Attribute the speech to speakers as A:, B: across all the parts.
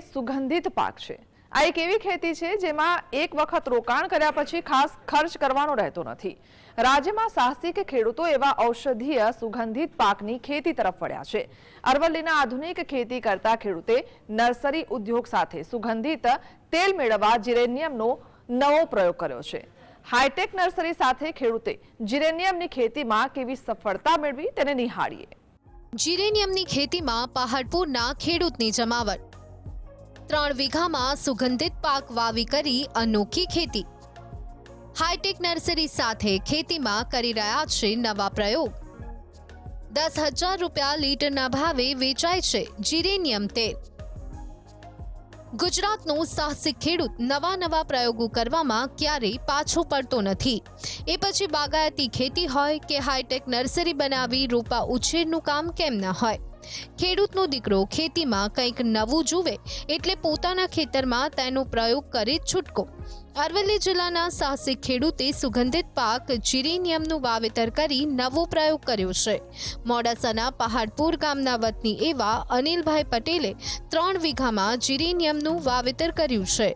A: સુગંધિત પાક છે. આ એક એવી ખેતી છે જેમાં એક વખત રોકાણ કર્યા પછી ખાસ ખર્ચ કરવાનો રહેતો નથી. રાજ્યમાં સાહસિક ખેડૂતો એવા ઔષધીય સુગંધિત પાકની ખેતી તરફ વળ્યા છે. અરવલ્લીના આધુનિક ખેતી કરતા ખેડૂતે નર્સરી ઉદ્યોગ સાથે સુગંધિત તેલ મેળવવા જીરેનિયમનો નવો પ્રયોગ કર્યો છે. હાઈટેક નર્સરી સાથે ખેડૂતે જીરેનિયમની ખેતીમાં કેવી સફળતા મેળવી તેને નિહાળીએ.
B: જીરેનિયમની ખેતીમાં પહાડપુરના ખેડૂતની જમાવટ. ત્રણ વીઘામાં સુગંધિત પાક વાવી કરી અનોખી ખેતી. હાઈટેક નર્સરી સાથે ખેતીમાં કરી રહ્યા છે નવા પ્રયોગ. દસ હજાર રૂપિયા લીટરના ભાવે વેચાય છે જીરેનિયમ તેલ. ગુજરાતનો સાહસિક ખેડૂત નવા નવા પ્રયોગો કરવામાં ક્યારેય પાછો પડતો નથી. એ પછી બાગાયતી ખેતી હોય કે હાઈટેક નર્સરી બનાવી રોપા ઉછેરનું કામ કેમ ન હોય? ખેડૂતનો દીકરો ખેતીમાં કંઈક નવું જુએ એટલે પોતાના ખેતરમાં તેનો પ્રયોગ કરી છૂટકો. અરવલ્લી જિલ્લાના સાહસિક ખેડૂતે સુગંધિત પાક જીરેનિયમનું વાવેતર કરી નવો પ્રયોગ કર્યો છે. મોડાસાના પહાડપુર ગામના વતની એવા અનિલભાઈ પટેલે ત્રણ વીઘામાં જીરેનિયમનું વાવેતર કર્યું છે.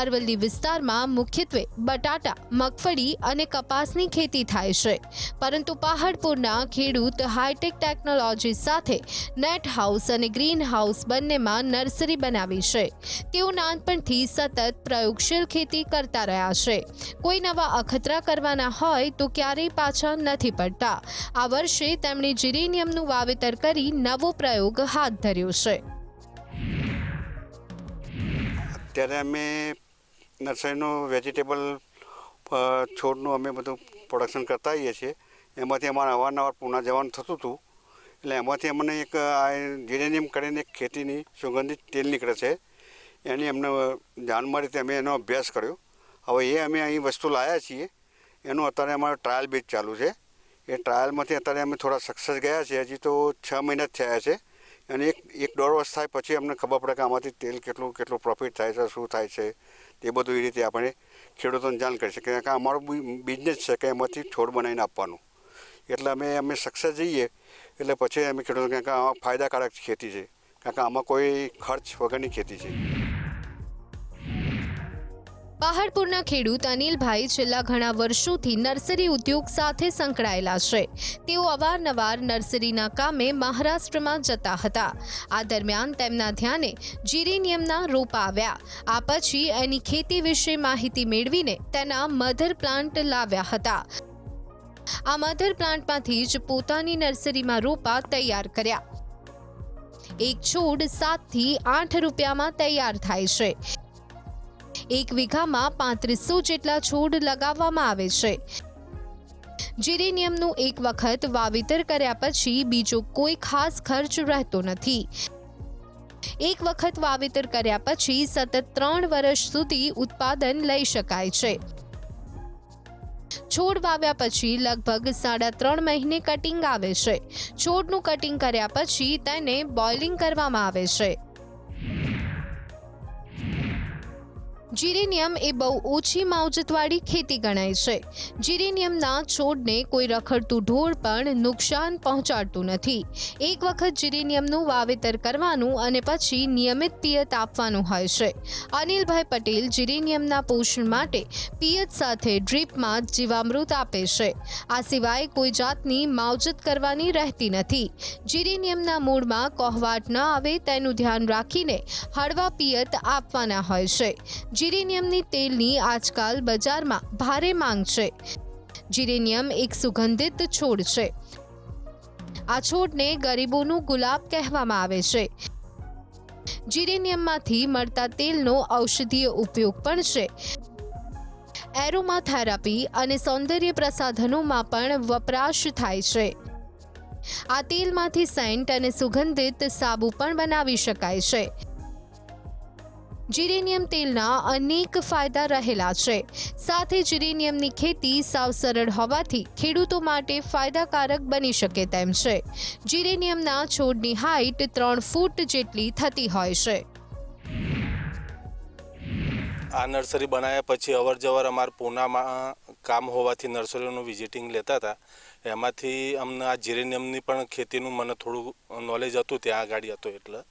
B: અરવલ્લી વિસ્તારમાં મુખ્યત્વે બટાટા, મગફળી અને કપાસની ખેતી થાય છે. પરંતુ પહાડપુરના ખેડૂત હાઈટેક ટેકનોલોજી સાથે નેટ હાઉસ અને ગ્રીન હાઉસ બંનેમાં નર્સરી બનાવી છે. તેઓ નાનપણથી સતત પ્રયોગશીલ ખેતી કરતા રહ્યા છે. કોઈ નવા અખતરા કરવાના હોય તો ક્યારેય પાછા નથી પડતા. આ વર્ષે તેમણે જીરેનિયમનું વાવેતર કરી નવો પ્રયોગ હાથ ધર્યો છે.
C: અત્યારે અમે નર્સરીનું વેજીટેબલ છોડનું અમે બધું પ્રોડક્શન કરતા હોઈએ છીએ. એમાંથી અમારે અવારનવાર પૂના જવાનું થતું હતું. એટલે એમાંથી અમને એક જીરેનિયમ કરીને એક ખેતીની સુગંધિત તેલ નીકળે છે. એની અમને જાણ મળી અમે એનો અભ્યાસ કર્યો. હવે એ અમે અહીં વસ્તુ લાવ્યા છીએ. એનું અત્યારે અમારો ટ્રાયલ બેચ ચાલુ છે. એ ટ્રાયલમાંથી અત્યારે અમે થોડા સક્સેસ ગયા છે. હજી તો છ મહિના જ થયા છે. અને એક એક દોઢ વર્ષ થાય પછી અમને ખબર પડે કે આમાંથી તેલ કેટલું કેટલું પ્રોફિટ થાય છે, શું થાય છે. તે બધું એ રીતે આપણે ખેડૂતોને જાણ કરી શકીએ. કારણ કે અમારો બિઝનેસ છે કે એમાંથી છોડ બનાવીને આપવાનું. એટલે અમે અમે સક્સેસ જઈએ. એટલે પછી અમે ખેડૂતો કે આ ફાયદાકારક ખેતી છે. કારણ કે આમાં કોઈ ખર્ચ વગરની ખેતી છે.
B: પહાડપુરના ખેડૂત અનિલભાઈ છેલ્લા ઘણા વર્ષોથી નર્સરી ઉદ્યોગ સાથે સંકળાયેલા છે. તેઓ અવારનવાર નર્સરીના કામે મહારાષ્ટ્રમાં જતા હતા. આ દરમિયાન તેમના ધ્યાને જીરેનિયમના રોપા આવ્યા. આ પછી એની ખેતી વિશે માહિતી મેળવીને તેના મધર પ્લાન્ટ લાવ્યા હતા. આ મધર પ્લાન્ટમાંથી જ પોતાની નર્સરીમાં રોપા તૈયાર કર્યા. એક છોડ સાતથી આઠ રૂપિયામાં તૈયાર થાય છે. એક વીઘામાં પાંત્રીસો જેટલા છોડ લગાવવામાં આવે છે. જીરેનિયમનું એક વખત વાવેતર કર્યા પછી બીજો કોઈ ખાસ ખર્ચ રહેતો નથી. એક વખત વાવેતર કર્યા પછી સતત ત્રણ વર્ષ સુધી ઉત્પાદન લઈ શકાય છે. છોડ વાવ્યા પછી લગભગ સાડા ત્રણ મહિને કટિંગ આવે છે. છોડનું કટિંગ કર્યા પછી તેને બોઇલિંગ કરવામાં આવે છે. જીરેનિયમ એ બહુ ઓછી માવજતવાળી ખેતી ગણાય છે. જીરેનિયમના છોડને કોઈ રખડતું ઢોળ પણ નુકસાન પહોંચાડતું નથી. એક વખત જીરેનિયમનું વાવેતર કરવાનું અને પછી નિયમિત પિયત આપવાનું હોય છે. અનિલભાઈ પટેલ જીરેનિયમના પોષણ માટે પિયત સાથે ડ્રીપમાં જીવામૃત આપે છે. આ સિવાય કોઈ જાતની માવજત કરવાની રહેતી નથી. જીરેનિયમના મૂળમાં કોહવાટ ન આવે તેનું ધ્યાન રાખીને હળવા પિયત આપવાના હોય છે. જીરેનિયમની તેલની આજકાલ બજારમાં ભારે માંગ છે. જીરેનિયમ એક સુગંધિત છોડ છે. આ છોડને ગરીબોનું ગુલાબ કહેવામાં આવે છે. જીરેનિયમમાંથી મળતા તેલનો ઔષધીય ઉપયોગ પણ છે. એરોમા થેરાપી અને સૌંદર્ય પ્રસાધનોમાં પણ વપરાશ થાય છે. આ તેલમાંથી સેન્ટ અને સુગંધિત સાબુ પણ બનાવી શકાય છે. જીરેનિયમ તેલના અનેક ફાયદા રહેલા છે. સાથે જીરેનિયમની ખેતી સાવ સરળ હોવાથી ખેડૂતો માટે ફાયદાકારક બની શકે તેમ છે. જીરેનિયમના છોડની હાઈટ ત્રણ ફૂટ જેટલી થતી હોય છે.
D: આ નર્સરી બનાવ્યા પછી અવરજવર અમારા પૂનામાં કામ હોવાથી નર્સરીનું વિઝિટિંગ લેતા હતા. એમાંથી અમને આ જીરેનિયમની પણ ખેતીનું મને થોડું નોલેજ હતું, ત્યાં આગળ હતું એટલે.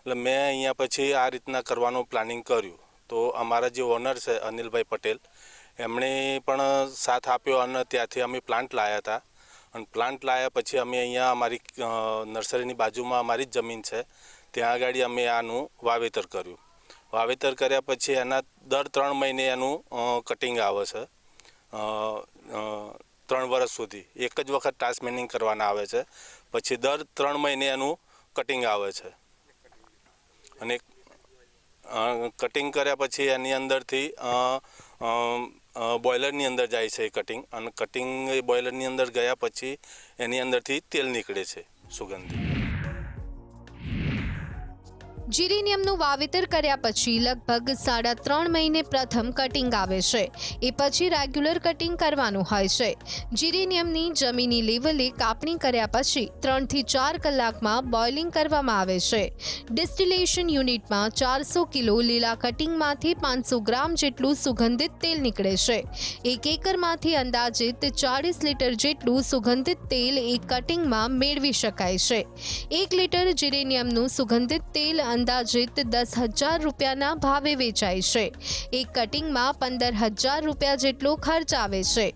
D: એટલે મેં અહીંયા પછી આ રીતના કરવાનું પ્લાનિંગ કર્યું. તો અમારા જે ઓનર છે અનિલભાઈ પટેલ, એમણે પણ સાથ આપ્યો અને ત્યાંથી અમે પ્લાન્ટ લાવ્યા હતા. અને પ્લાન્ટ લાવ્યા પછી અમે અહીંયા અમારી નર્સરીની બાજુમાં અમારી જ જમીન છે. ત્યાં આગળ અમે આનું વાવેતર કર્યું. વાવેતર કર્યા પછી એના દર ત્રણ મહિને એનું કટિંગ આવે છે. ત્રણ વર્ષ સુધી. એક જ વખત ટ્રાન્સમેનિંગ કરવાના આવે છે. પછી દર ત્રણ મહિને એનું કટિંગ આવે છે. અને કટિંગ કર્યા પછી એની અંદરથી બોઇલરની અંદર જાય છે એ કટિંગ અને કટિંગ એ બોઇલરની અંદર ગયા પછી એની અંદરથી તેલ નીકળે છે સુગંધી
B: જીરેનિયમનું વાવેતર કર્યા પછી લગભગ સાડા ત્રણ મહિને પ્રથમ કટિંગ આવે છે. એ પછી રેગ્યુલર કટિંગ કરવાનું હોય છે. જીરેનિયમની જમીની લેવલે કાપણી કર્યા પછી ત્રણથી ચાર કલાકમાં બોઇલિંગ કરવામાં આવે છે. ડિસ્ટિલેશન યુનિટમાં ચારસો કિલો લીલા કટિંગમાંથી પાંચસો ગ્રામ જેટલું સુગંધિત તેલ નીકળે છે. એક એકરમાંથી અંદાજિત ચાળીસ લીટર જેટલું સુગંધિત તેલ એક કટિંગમાં મેળવી શકાય છે. એક લીટર જીરેનિયમનું સુગંધિત તેલ અંદાજિત દસ હજાર રૂપિયાના ભાવે વેચાય છે. એક કટિંગમાં પંદર હજાર રૂપિયા જેટલો ખર્ચ આવે છે.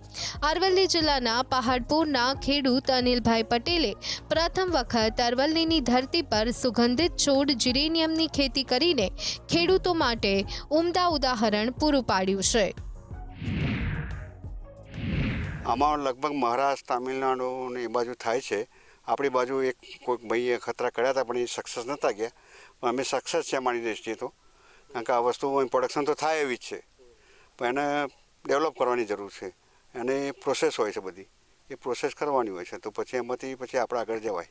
B: અરવલ્લી જિલ્લાના પહાડપુરના ખેડૂત અનિલભાઈ પટેલે પ્રથમ વખત અરવલ્લીની ધરતી પર સુગંધિત છોડ જીરેનિયમની ખેતી કરીને ખેડૂતો માટે ઉમદા ઉદાહરણ પૂરું પાડ્યું છે.
C: આમાં લગભગ મહારાષ્ટ્ર, તામિલનાડુ ને એ બાજુ થાય છે. આપણી બાજુ એક કોઈક ભાઈએ ખતરા કર્યા હતા પણ એ સક્સેસ નહોતા ગયા. અમે સક્સેસ છે અમારી દ્રષ્ટિએ તો. કારણ કે આ વસ્તુ પ્રોડક્શન તો થાય એવી જ છે. પણ એને ડેવલપ કરવાની જરૂર છે. અને પ્રોસેસ હોય છે બધી. એ પ્રોસેસ કરવાની હોય છે. તો પછી એમાંથી પછી આપણે આગળ જવાય.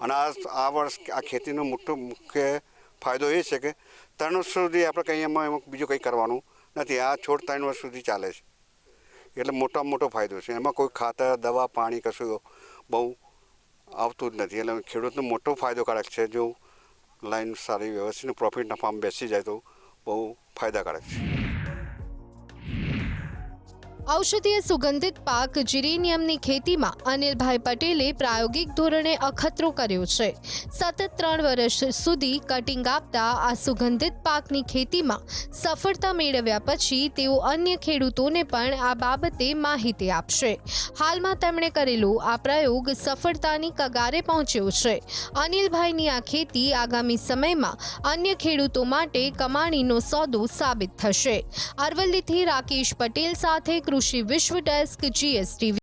C: અને આ આ વર્ષ આ ખેતીનો મોટો મુખ્ય ફાયદો એ છે કે ત્રણ વર્ષ સુધી આપણે કંઈ એમાં બીજું કંઈ કરવાનું નથી. આ છોડ ત્રણ વર્ષ સુધી ચાલે છે. એટલે મોટામાં મોટો ફાયદો છે. એમાં કોઈ ખાતર, દવા, પાણી કશું બહુ આવતું જ નથી. એટલે ખેડૂતનો મોટો ફાયદોકારક છે. જો લાઈન સારી વ્યવસ્થિત પ્રોફિટ નફામાં બેસી જાય તો બહુ ફાયદાકારક છે.
B: ઔષધીય સુગંધિત પાક જીરેનિયમની ખેતીમાં અનિલભાઈ પટેલે પ્રાયોગિક ધોરણે અખતરો કર્યો છે. સતત ત્રણ વર્ષ સુધી કટિંગ આપતા આ સુગંધિત પાકની ખેતીમાં સફળતા મેળવ્યા પછી તેઓ અન્ય ખેડૂતોને પણ આ બાબતે માહિતી આપશે. હાલમાં તેમણે કરેલો આ પ્રયોગ સફળતાની કગારે પહોંચ્યો છે. અનિલભાઈની આ ખેતી આગામી સમયમાં અન્ય ખેડૂતો માટે કમાણીનો સોદો સાબિત થશે. અરવલ્લીથી રાકેશ પટેલ સાથે કૃષિ વિશ્વ ડેસ્ક જીએસટીવી